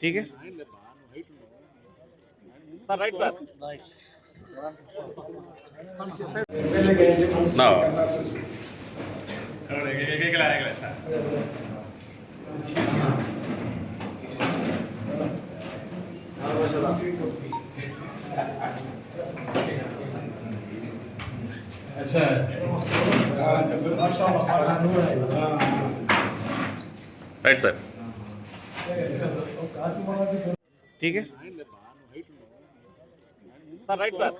ठीक है sir right sir No. Right, sir. ठीक है सर राइट सर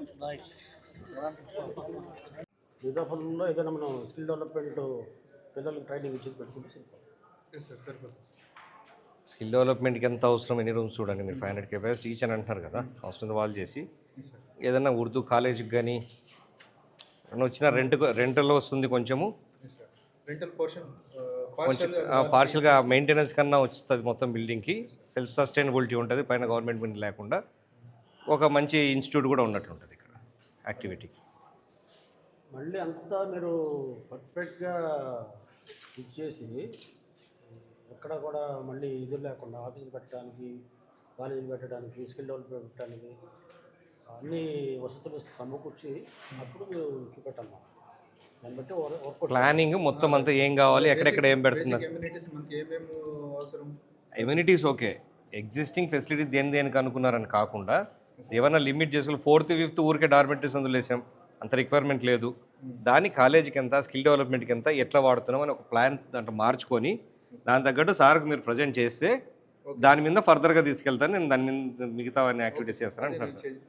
విధానంలో ఏదైనా మనం స్కిల్ డెవలప్మెంట్ పిల్లలకు ట్రైనింగ్ ఇచ్చి పెట్టుకుంటే స్కిల్ డెవలప్మెంట్కి ఎంత అవసరం ఎన్ని రూమ్స్ చూడండి మీరు ఫైవ్ హండ్రెడ్ కెపాసిటీ ఈచ్ అని అంటున్నారు కదా అవసరం వాళ్ళు చేసి ఏదైనా ఉర్దూ కాలేజీకి కానీ వచ్చిన రెంట్ రెంట్లో వస్తుంది కొంచెము రెంటల్ పోర్షన్ కొంచెం పార్షియల్గా మెయింటెనెన్స్ కన్నా వస్తుంది మొత్తం బిల్డింగ్కి సెల్ఫ్ సస్టైనబిలిటీ ఉంటుంది పైన గవర్నమెంట్ మీద లేకుండా ఒక మంచి ఇన్స్టిట్యూట్ కూడా ఉన్నట్లుంటుంది ఇక్కడ యాక్టివిటీకి మళ్ళీ అంతా మీరు పర్ఫెక్ట్గా ఇచ్చేసి ఎక్కడ కూడా మళ్ళీ ఇది లేకుండా ఆఫీసులు పెట్టడానికి కాలేజీలు పెట్టడానికి స్కిల్ డెవలప్మెంట్ పెట్టడానికి అన్ని వసతులు సమకూర్చి అప్పుడు మీరు వర్కౌట్ ప్లానింగ్ మొత్తం అంతా ఏం కావాలి ఎక్కడెక్కడ ఏం పెడుతున్నారు? ఎమ్యూనిటీస్ ఓకే ఎగ్జిస్టింగ్ ఫెసిలిటీ దేని దేనికి అనుకున్నారని కాకుండా ఏమైనా లిమిట్ చేసుకుని ఫోర్త్ ఫిఫ్త్ ఊరికే డార్మెంటరీస్ అందులో వేసాం. అంత రిక్వైర్మెంట్ లేదు. దాని కాలేజీకి ఎంత స్కిల్ డెవలప్మెంట్కి ఎంత ఎట్లా వాడుతున్నాం అని ఒక ప్లాన్స్ దాంట్లో మార్చుకొని దాని తగ్గట్టు సార్కి మీరు ప్రజెంట్ చేస్తే దాని మీద ఫర్దర్గా తీసుకెళ్తాను నేను దాని మీద మిగతా అన్ని యాక్టివిటీస్ చేస్తాను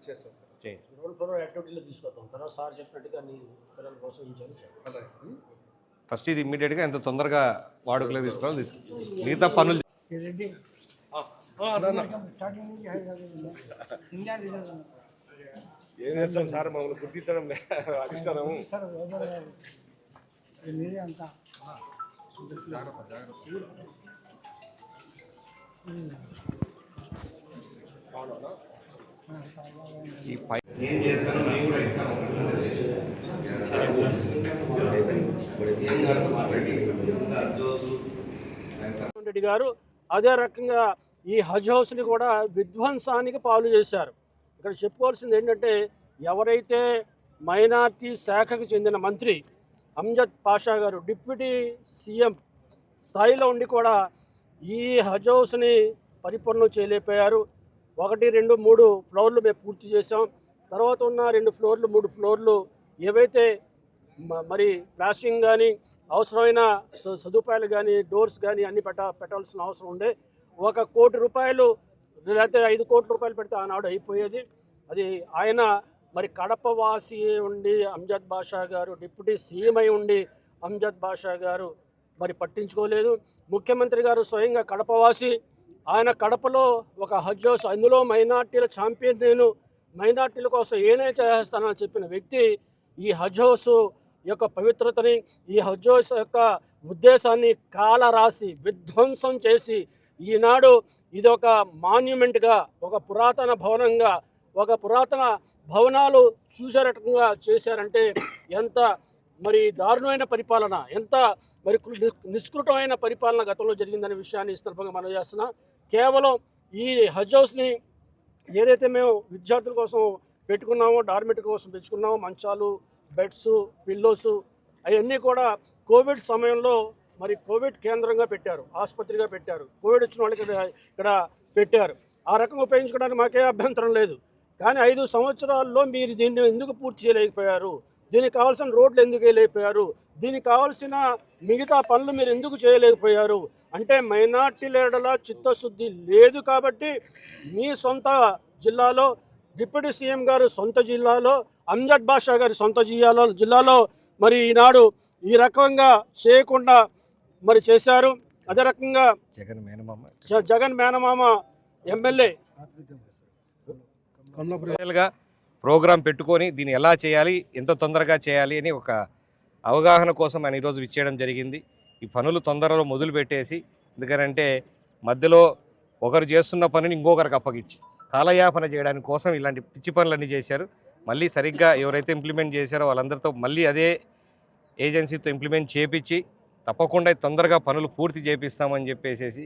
చేస్తాను సార్ చేయండి. రోడ్ ఫ్లోర్ యాక్టివిటీలో తీసుకొద్దాం. తర్వాత సార్ చెప్పినట్టుగా అన్ని పిల్లలు ప్రోత్సహించాలి అలాగే. ఫస్ట్ ఇది ఇమ్మీడియట్గా ఎంత తొందరగా వాడుకలోకి తీసుకోవాలి తీసుకో మిగతా పనులు ఏం చేస్తాం సార్? మమ్మల్ని గుర్తించడం అధిష్టానము ఈ పై నేను చేస్తాను నేను కూడా ఇస్తాను రెడ్డి గారు అదే రకంగా ఈ హజ్ హౌస్ని కూడా విధ్వంసానికి పాలు చేశారు. ఇక్కడ చెప్పుకోవాల్సింది ఏంటంటే ఎవరైతే మైనార్టీ శాఖకు చెందిన మంత్రి అమ్జద్ పాషా గారు డిప్యూటీ సీఎం స్థాయిలో ఉండి కూడా ఈ హజ్ హౌస్ని పరిపూర్ణం చేయలేకపోయారు. ఒకటి రెండు మూడు ఫ్లోర్లు మేము పూర్తి చేసాం తర్వాత ఉన్న రెండు ఫ్లోర్లు మూడు ఫ్లోర్లు ఏవైతే మ- మరి ప్లాస్టింగ్ కానీ అవసరమైన స- సదుపాయాలు కానీ డోర్స్ కానీ అన్ని పెట్ట పెట్టాల్సిన అవసరం ఉండే. ఒక కోటి రూపాయలు లేకపోతే ఐదు కోట్ల రూపాయలు పెడితే ఆనాడు అయిపోయేది. అది ఆయన మరి కడపవాసి ఉండి అంజద్ బాషా గారు డిప్యూటీ సీఎం అయి ఉండి అంజద్ బాషా గారు మరి పట్టించుకోలేదు. ముఖ్యమంత్రి గారు స్వయంగా కడపవాసి ఆయన కడపలో ఒక హజ్ హౌస్ అందులో మైనార్టీల ఛాంపియన్ నేను మైనార్టీల కోసం ఏనే చేస్తానని చెప్పిన వ్యక్తి ఈ హజ్ హౌస్ యొక్క పవిత్రతని ఈ హజ్ హౌస్ యొక్క ఉద్దేశాన్ని కాలరాసి విధ్వంసం చేసి ఈనాడు ఇది ఒక మాన్యుమెంట్గా ఒక పురాతన భవనంగా ఒక పురాతన భవనాలు చూసే రకంగా చేశారంటే ఎంత మరి దారుణమైన పరిపాలన ఎంత మరి నిష్కృతమైన పరిపాలన గతంలో జరిగిందనే విషయాన్ని ఈ సందర్భంగా మనం చేస్తున్నా. కేవలం ఈ హజ్ హౌస్ని ఏదైతే మేము విద్యార్థుల కోసం పెట్టుకున్నామో డార్మెటరీ కోసం పెంచుకున్నామో మంచాలు బెడ్స్ పిల్లోస్ అవన్నీ కూడా కోవిడ్ సమయంలో మరి కోవిడ్ కేంద్రంగా పెట్టారు ఆసుపత్రిగా పెట్టారు. కోవిడ్ వచ్చిన వాళ్ళకి ఇక్కడ ఇక్కడ పెట్టారు. ఆ రకంగా ఉపయోగించుకోవడానికి మాకే అభ్యంతరం లేదు. కానీ ఐదు సంవత్సరాల్లో మీరు దీన్ని ఎందుకు పూర్తి చేయలేకపోయారు? దీనికి కావాల్సిన రోడ్లు ఎందుకు వేయలేకపోయారు? దీనికి కావాల్సిన మిగతా పనులు మీరు ఎందుకు చేయలేకపోయారు? అంటే మైనార్టీ లేడల చిత్తశుద్ధి లేదు కాబట్టి మీ సొంత జిల్లాలో డిప్యూటీ సీఎం గారు సొంత జిల్లాలో అంజద్ బాషా గారి సొంత జిల్లాలో జిల్లాలో మరి ఈనాడు ఈ రకంగా చేయకుండా మరి చేశారు. అదే రకంగా జగన్ మేనమామ. జగన్ మేనమామ ఎమ్మెల్యే. ప్రోగ్రాం పెట్టుకొని దీన్ని ఎలా చేయాలి ఎంత తొందరగా చేయాలి అని ఒక అవగాహన కోసం ఆయన ఈరోజు ఇచ్చేయడం జరిగింది. ఈ పనులు తొందరలో మొదలు పెట్టేసి ఎందుకంటే మధ్యలో ఒకరు చేస్తున్న పనిని ఇంకొకరికి అప్పగించి కాలయాపన చేయడానికి కోసం ఇలాంటి పిచ్చి పనులన్నీ చేశారు. మళ్ళీ సరిగ్గా ఎవరైతే ఇంప్లిమెంట్ చేశారో వాళ్ళందరితో మళ్ళీ అదే ఏజెన్సీతో ఇంప్లిమెంట్ చేపించి తప్పకుండా తొందరగా పనులు పూర్తి చేపిస్తామని చెప్పేసేసి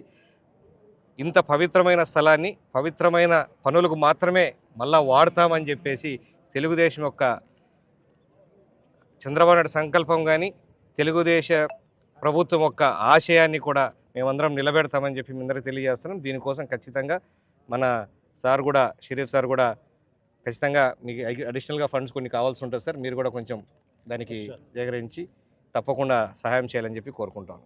ఇంత పవిత్రమైన స్థలాన్ని పవిత్రమైన పనులకు మాత్రమే మళ్ళా వాడతామని చెప్పేసి తెలుగుదేశం యొక్క చంద్రబాబు నాయుడు సంకల్పం కానీ తెలుగుదేశ ప్రభుత్వం యొక్క ఆశయాన్ని కూడా మేమందరం నిలబెడతామని చెప్పి మీ అందరికీ తెలియజేస్తున్నాం. దీనికోసం ఖచ్చితంగా మన సార్ కూడా షరీఫ్ సార్ కూడా ఖచ్చితంగా మీకు అడిషనల్గా ఫండ్స్ కొన్ని కావాల్సి ఉంటుంది సార్. మీరు కూడా కొంచెం దానికి జాగరించి తప్పకుండా సహాయం చేయాలని చెప్పి కోరుకుంటాను